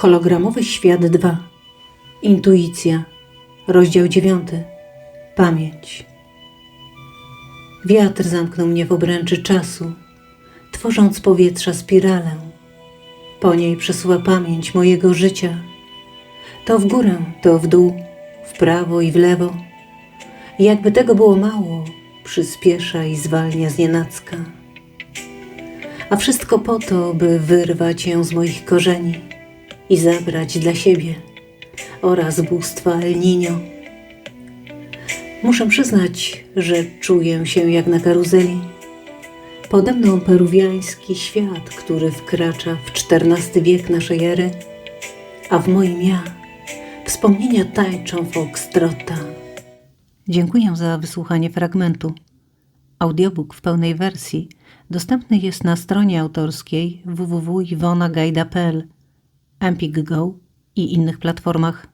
Hologramowy świat 2. Intuicja. Rozdział 9. Pamięć. Wiatr zamknął mnie w obręczy czasu, tworząc z powietrza spiralę. Po niej przesuwa pamięć mojego życia. To w górę, to w dół, w prawo i w lewo. I jakby tego było mało, przyspiesza i zwalnia znienacka. A wszystko po to, by wyrwać ją z moich korzeni i zabrać dla siebie oraz bóstwa El Niño. Muszę przyznać, że czuję się jak na karuzeli. Pode mną peruwiański świat, który wkracza w XIV wiek naszej ery, a w moim ja wspomnienia tańczą foxtrota. Dziękuję za wysłuchanie fragmentu. Audiobook w pełnej wersji dostępny jest na stronie autorskiej www.iwonagajda.pl, Empik Go i innych platformach